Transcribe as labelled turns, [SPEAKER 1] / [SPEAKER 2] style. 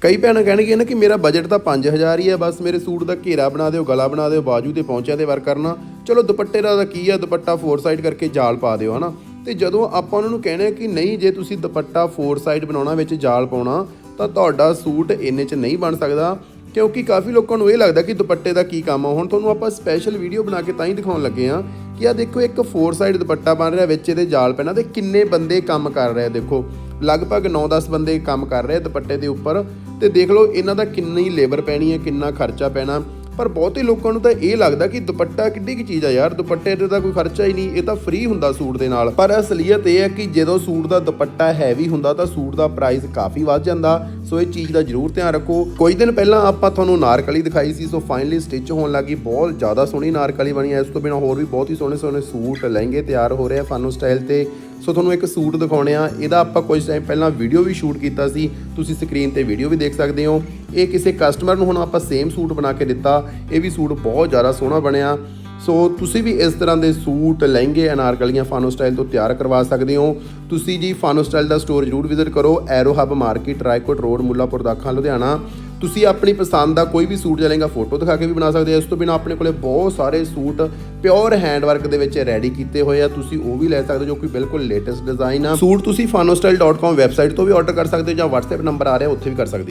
[SPEAKER 1] ਕਈ ਭੈਣਾਂ ਕਹਿਣਗੀਆਂ ਨਾ ਕਿ ਮੇਰਾ ਬਜਟ ਤਾਂ 5000 ਹੀ ਹੈ, ਬਸ ਮੇਰੇ ਸੂਟ ਦਾ ਘੇਰਾ ਬਣਾ ਦਿਓ, ਗਲਾ ਬਣਾ ਦਿਓ, ਬਾਜੂ ਤੇ ਪਹੁੰਚਿਆ ਤੇ ਵਰਕ ਕਰਨਾ। ਚਲੋ, ਦੁਪੱਟੇ ਦਾ ਤਾਂ ਕੀ ਹੈ ਦੁਪੱਟਾ ਫੋਰ ਸਾਈਡ ਕਰਕੇ ਜਾਲ ਪਾ ਦਿਓ, ਹਨਾ। ਤੇ ਜਦੋਂ ਆਪਾਂ ਉਹਨਾਂ ਨੂੰ ਕਹਿੰਦੇ ਕਿ ਨਹੀਂ, ਜੇ ਤੁਸੀਂ ਦੁਪੱਟਾ ਫੋਰ ਸਾਈਡ ਬਣਾਉਣਾ, ਵਿੱਚ ਜਾਲ ਪਾਉਣਾ, ਤਾਂ ਤੁਹਾਡਾ ਸੂਟ ਇੰਨੇ 'ਚ ਨਹੀਂ ਬਣ ਸਕਦਾ। ਕਿਉਂਕਿ ਕਾਫੀ ਲੋਕਾਂ ਨੂੰ ਇਹ ਲੱਗਦਾ ਕਿ ਦੁਪੱਟੇ ਦਾ ਕੀ ਕੰਮ ਆ। ਹੁਣ ਤੁਹਾਨੂੰ ਆਪਾਂ ਸਪੈਸ਼ਲ ਵੀਡੀਓ ਬਣਾ ਕੇ ਤਾਂ ਹੀ ਦਿਖਾਉਣ ਲੱਗੇ ਆ ਕਿ ਆ ਦੇਖੋ, ਇੱਕ ਫੋਰ ਸਾਈਡ ਦੁਪੱਟਾ ਬਣ ਰਿਹਾ, ਵਿੱਚ ਇਹਦੇ ਜਾਲ ਪੈਣਾ ਤੇ ਕਿੰਨੇ ਬੰਦੇ ਕੰਮ ਕਰ ਰਹੇ ਆ, ਦੇਖੋ। ਲਗਭਗ 9-10 ਬੰਦੇ ਕੰਮ ਕਰ ਰਹੇ ਆ ਦੁਪੱਟੇ ਦੇ ਉੱਪਰ। ਤੇ ਦੇਖ ਲਓ, ਇਹਨਾਂ ਦਾ ਕਿੰਨੀ ਲੇਬਰ ਪੈਣੀ ਹੈ, ਕਿੰਨਾ ਖਰਚਾ ਪੈਣਾ। ਪਰ ਬਹੁਤੇ ਲੋਕਾਂ ਨੂੰ ਤਾਂ ਇਹ ਲੱਗਦਾ ਕਿ ਦੁਪੱਟਾ ਕਿੱਡੀ ਕੀ ਚੀਜ਼ ਆ ਯਾਰ, ਦੁਪੱਟੇ ਤੇ ਤਾਂ ਕੋਈ ਖਰਚਾ ਹੀ ਨਹੀਂ, ਇਹ ਤਾਂ ਫ੍ਰੀ ਹੁੰਦਾ ਸੂਟ ਦੇ ਨਾਲ। ਪਰ ਅਸਲੀਅਤ ਇਹ ਹੈ ਕਿ ਜਦੋਂ ਸੂਟ ਦਾ ਦੁਪੱਟਾ ਹੈਵੀ ਹੁੰਦਾ ਤਾਂ ਸੂਟ ਦਾ ਪ੍ਰਾਈਸ ਕਾਫੀ ਵੱਧ ਜਾਂਦਾ। ਸੋ ਇਹ ਚੀਜ਼ ਦਾ ਜ਼ਰੂਰ ਧਿਆਨ ਰੱਖੋ। ਕੁਝ ਦਿਨ ਪਹਿਲਾਂ ਆਪਾਂ ਤੁਹਾਨੂੰ ਨਾਰਕਲੀ ਦਿਖਾਈ ਸੀ, ਸੋ ਫਾਈਨਲੀ ਸਟਿਚ ਹੋਣ ਲੱਗੀ। ਬਹੁਤ ਜ਼ਿਆਦਾ ਸੋਹਣੀ ਨਾਰਕਲੀ ਬਣੀ ਹੈ ਇਸ ਤੋਂ ਬਿਨਾ ਹੋਰ ਵੀ ਬਹੁਤ ਹੀ ਸੋਹਣੇ ਸੋਹਣੇ ਸੂਟ ਲਹਿੰਗੇ ਤਿਆਰ ਹੋ ਰਹੇ ਆ ਫਾਨੋ ਸਟਾਈਲ ਤੇ। ਸੋ ਤੁਹਾਨੂੰ ਇੱਕ ਸੂਟ ਦਿਖਾਉਣੇ ਆ। ਇਹਦਾ ਆਪਾਂ ਕੁਝ ਟਾਈਮ ਪਹਿਲਾਂ ਵੀਡੀਓ ਵੀ ਸ਼ੂਟ ਕੀਤਾ ਸੀ। ਤੁਸੀਂ ਸਕਰੀਨ ਤੇ ਵੀਡੀਓ ਵੀ ਦੇਖ ਸਕਦੇ ਹੋ। ਇਹ ਕਿਸੇ ਕਸਟਮਰ ਨੂੰ ਹੁਣ ਆਪਾਂ ਸੇਮ ਸੂਟ ਬਣਾ ਕੇ ਦਿੱਤਾ। ਇਹ ਵੀ ਸੂਟ ਬਹੁਤ ਜ਼ਿਆਦਾ ਸੋਹਣਾ ਬਣਿਆ। ਸੋ ਤੁਸੀਂ ਵੀ ਇਸ ਤਰ੍ਹਾਂ ਦੇ ਸੂਟ ਲਹਿੰਗੇ ਅਨਾਰਕਲੀਆਂ ਫਾਨੋ ਸਟਾਈਲ ਤੋਂ ਤਿਆਰ ਕਰਵਾ ਸਕਦੇ ਹੋ। ਤੁਸੀਂ ਜੀ ਫਾਨੋ ਸਟਾਈਲ ਦਾ ਸਟੋਰ ਜ਼ਰੂਰ ਵਿਜ਼ਿਟ ਕਰੋ। Aero hub market Raikot road Mullanpur Dakha Ludhiana ਤੁਸੀਂ ਆਪਣੀ ਪਸੰਦ ਦਾ ਕੋਈ ਵੀ ਸੂਟ ਚਲੇਗਾ ਫੋਟੋ ਦਿਖਾ ਕੇ ਵੀ ਬਣਾ ਸਕਦੇ ਹੋ। ਇਸ ਤੋਂ ਬਿਨਾ ਆਪਣੇ ਕੋਲੇ ਬਹੁਤ ਸਾਰੇ ਸੂਟ ਪਿਓਰ ਹੈਂਡਵਰਕ ਦੇ ਵਿੱਚ ਰੈਡੀ ਕੀਤੇ ਹੋਏ ਆ। ਤੁਸੀਂ ਉਹ ਵੀ ਲੈ ਸਕਦੇ ਜੋ ਕਿ ਬਿਲਕੁਲ ਲੇਟੈਸਟ ਡਿਜ਼ਾਈਨ ਆ। ਸੂਟ ਤੁਸੀਂ fanosstyle.com ਵੈਬਸਾਈਟ ਤੋਂ ਵੀ ਆਰਡਰ ਕਰ ਸਕਦੇ ਹੋ ਜਾਂ WhatsApp ਨੰਬਰ ਆ ਰਿਹਾ, ਉੱਥੇ ਵੀ ਕਰ ਸਕਦੇ ਹੋ।